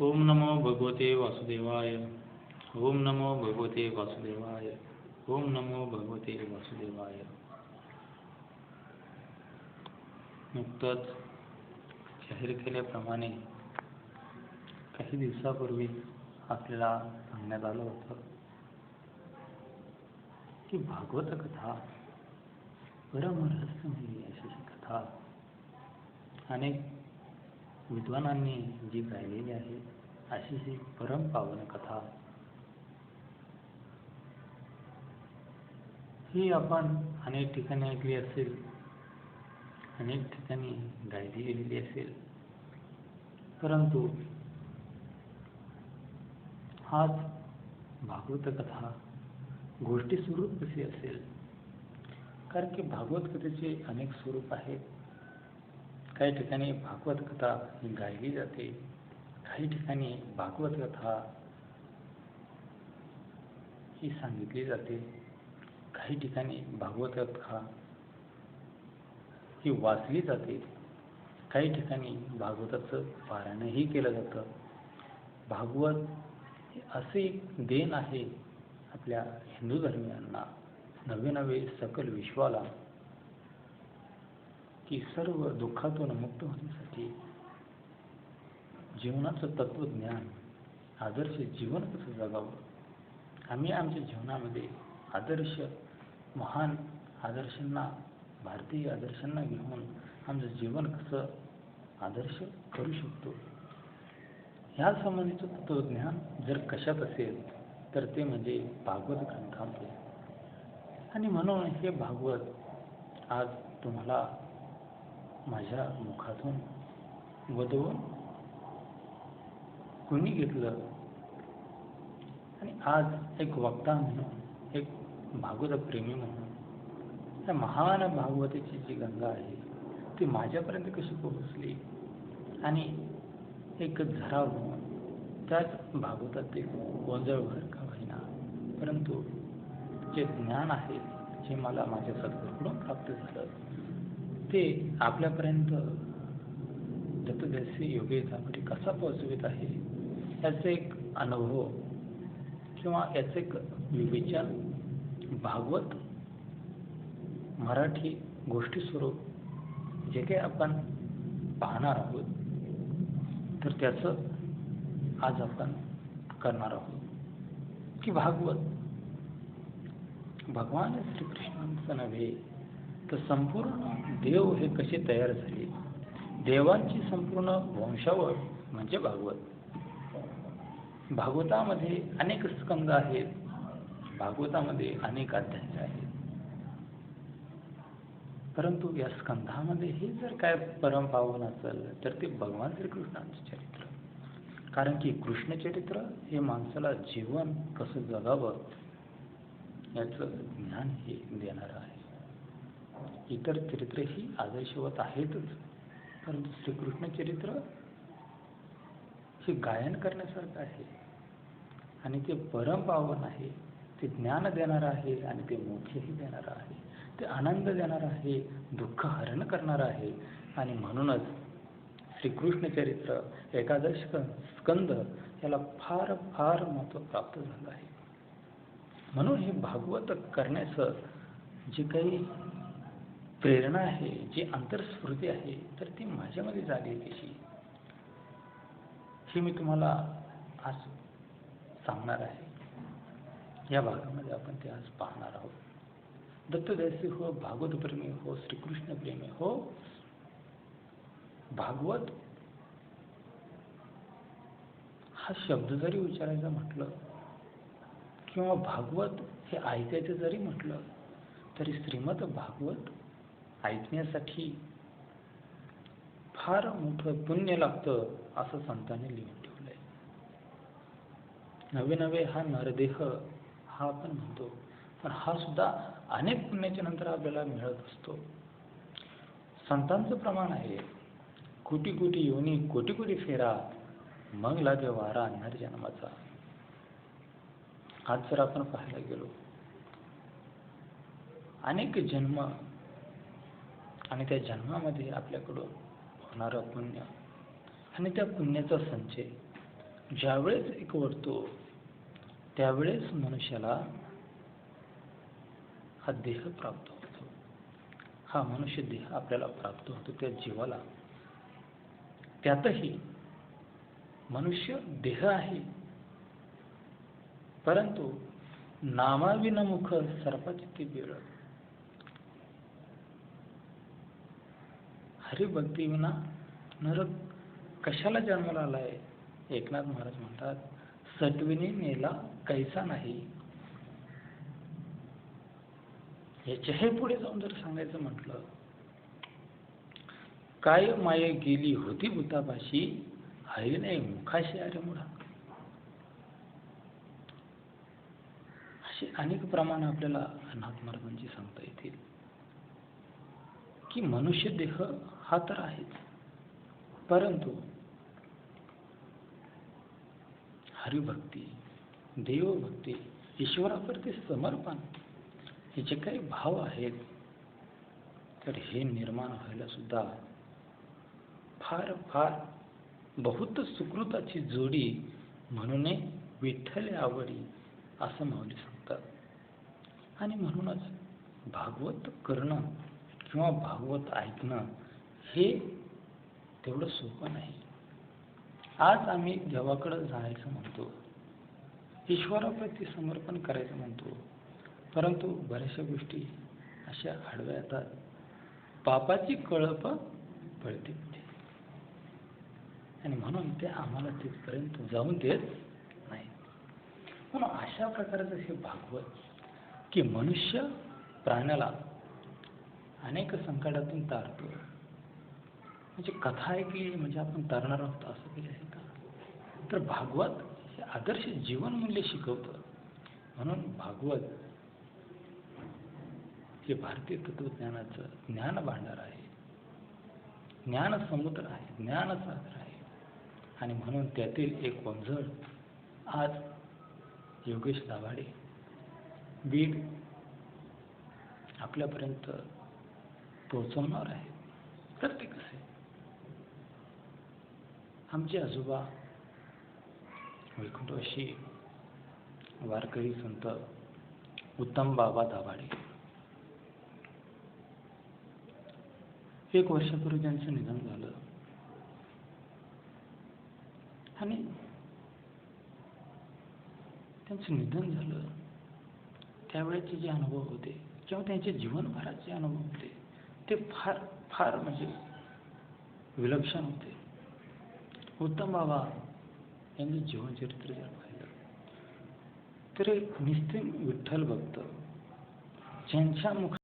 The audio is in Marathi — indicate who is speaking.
Speaker 1: ओम नमो भगवते वासुदेवाय। ओम नमो भगवते वासुदेवाय। ओम नमो भगवते वासुदेवाय। नुकतंच जाहीर केल्याप्रमाणे काही दिवसापूर्वी आपल्याला सांगण्यात आलं होतं की भागवत कथा परमरहस्यमयी अशी कथा. अनेक विद्वानांनी जी गायलेली आहे अशी ही परम पावन कथा. ही आपण अनेक ठिकाणी ऐकली असेल अनेक ठिकाणी गायली गेलेली असेल. परंतु हाच भागवत कथा गोष्टी स्वरूप कशी असेल? कारण की भागवत कथेचे अनेक स्वरूप आहेत. काही ठिकाणी भागवत कथा ही गायली जाते. काही ठिकाणी भागवत कथा ही सांगितली जाते. काही ठिकाणी भागवत कथा ही वाचली जाते. काही ठिकाणी भागवताचं पारायणही केलं जातं. भागवत हे असे एक देण आहे आपल्या हिंदू धर्मियांना नवे नवे सकल विश्वाला की सर्व दुःखातून मुक्त होण्यासाठी जीवनाचं तत्वज्ञान आदर्श जीवन कसं जगावं? आम्ही आमच्या जीवनामध्ये आदर्श महान आदर्शांना भारतीय आदर्शांना घेऊन आमचं जीवन कसं आदर्श करू शकतो? ह्या संबंधीचं तत्वज्ञान जर कशात असेल तर ते म्हणजे भागवत ग्रंथामध्ये. आणि म्हणून हे भागवत आज तुम्हाला माझ्या मुखातून वधवून कुणी घेतलं? आणि आज एक वक्ता म्हणून एक भागवत प्रेमी म्हणून त्या महान भागवतीची जी गंगा आहे ती माझ्यापर्यंत कशी पोहोचली? आणि एक झरा म्हणून त्याच भागवतातील गोंधळभर का होईना? परंतु जे ज्ञान आहे जे मला माझ्या सद्गुरूकडून प्राप्त झालं ते आपल्यापर्यंत दत्तदेसी योगेश धामरी कसा पोहोचवित आहे याचा एक अनुभव किंवा याचं एक विचार भागवत मराठी गोष्टी स्वरूप जे काही आपण पाहणार आहोत तर त्याचं आज आपण करणार आहोत. की भागवत भगवान श्रीकृष्णांचं नव्हे तर संपूर्ण देव हे कसे तयार झाले? देवांची संपूर्ण वंशावळ म्हणजे भागवत. भागवतामध्ये अनेक स्कंद आहेत. भागवतामध्ये अनेक अध्याय आहेत. परंतु या स्कंधामध्ये हे जर काय परम पावन असेल तर ते भगवान श्रीकृष्णांचे चरित्र. कारण की कृष्ण चरित्र हे माणसाला जीवन कसं जगावं याचं ज्ञान हे देणारं आहे. इतर चरित्रेही आदर्शवत आहेतच. परंतु श्रीकृष्ण चरित्र हे गायन करण्यासारखं आहे. आणि ते परम पावन आहे. ते ज्ञान देणारं आहे आणि ते मोक्षही देणारं आहे. ते आनंद देणारं आहे दुःख हरण करणारं आहे. आणि म्हणूनच श्रीकृष्ण चरित्र एकादश स्कंद याला फार फार महत्त्व प्राप्त झालं आहे. म्हणून हे भागवत करण्याचं जे काही प्रेरणा आहे जी अंतरस्फूर्ती आहे तर ती माझ्यामध्ये झाली कशी? हे मी तुम्हाला आज सांगणार आहे. या भागामध्ये आपण ते आज पाहणार आहोत. दत्तदयसी हो भागवत प्रेमी हो श्रीकृष्ण प्रेमी हो भागवत हा शब्द जरी विचारायचा म्हटलं किंवा भागवत हे ऐकायचं जरी म्हटलं तरी श्रीमद भागवत ऐकण्यासाठी फार मोठं पुण्य लागतं असं संतांनी लिहून ठेवलंय. नवे नवे हा नरदेह हा आपण म्हणतो. पण हा सुद्धा अनेक पुण्याच्या नंतर आपल्याला मिळत असतो. संतांचं प्रमाण आहे. कोटी कोटी योनी कोटी कोटी फेरा मग लागे वारा आणणार जन्माचा. आज जर आपण पाहायला गेलो अनेक जन्म आणि त्या जन्मामध्ये आपल्याकडून होणारं पुण्य आणि त्या पुण्याचा संचय ज्यावेळेस एकवटतो त्यावेळेस मनुष्याला हा देह प्राप्त होतो. हा मनुष्य देह आपल्याला प्राप्त होतो त्या जीवाला. त्यातही मनुष्य देह आहे. परंतु नामाविनमुख सर्पाची ती वेळ हरिभक्ती विना नरक कशाला जन्माला आलाय? एकनाथ महाराज म्हणतात सटविनी नेला कैसा नाही? याच्याही पुढे जाऊन जर सांगायचं म्हटलं काय माये गेली होती भूतापाशी हरी नाही मुखाशी अरे मुळा अशी अनेक प्रमाण आपल्याला अनाथ महाराजांची सांगता येतील. की मनुष्य देह हा तर आहेच. परंतु हरिभक्ती देवभक्ती ईश्वराप्रती समर्पण हे जे काही भाव आहेत. तर हे निर्माण व्हायला सुद्धा फार फार बहुत सुकृताची जोडी म्हणून विठ्ठल आवडी असं माऊली सांगतात. आणि म्हणूनच भागवत करणं किंवा भागवत ऐकणं हे तेवढं सोपं नाही. आज आम्ही देवाकडं जायचं म्हणतो ईश्वराप्रती समर्पण करायचं म्हणतो परंतु बऱ्याचशा गोष्टी अशा आडव्या येतात. पापाची कळप पळते आणि म्हणून ते आम्हाला तिथपर्यंत जाऊन देत नाही. म्हणून अशा प्रकारचं हे भागवत की मनुष्य प्राण्याला अनेक संकटातून तारतो. म्हणजे कथा ऐकली म्हणजे आपण तरणार आहोत असं काही आहे का? तर भागवत हे आदर्श जीवनमूल्य शिकवतं. म्हणून भागवत हे भारतीय तत्वज्ञानाचं ज्ञान भांडार आहे. ज्ञान समुद्र आहे ज्ञानसागर आहे. आणि म्हणून त्यातील एक वंझळ आज योगेश दाभाडे बीड आपल्यापर्यंत पोहोचवणार आहे. तर ते कसे आमचे आजोबा वैकुंठवाशी वारकरी संत उत्तम बाबा दाभाडे. एक वर्षापूर्वी त्यांचं निधन झालं. आणि त्यांचं निधन झालं. त्यावेळेचे जे अनुभव होते किंवा त्यांचे जीवनभराचे अनुभव होते ते फार फार म्हणजे विलक्षण होते. उत्तम बाबा यांनी जीवनचरित्र जर पाहिलं तर एक निस्तीम विठ्ठल भक्त ज्यांच्या मुखात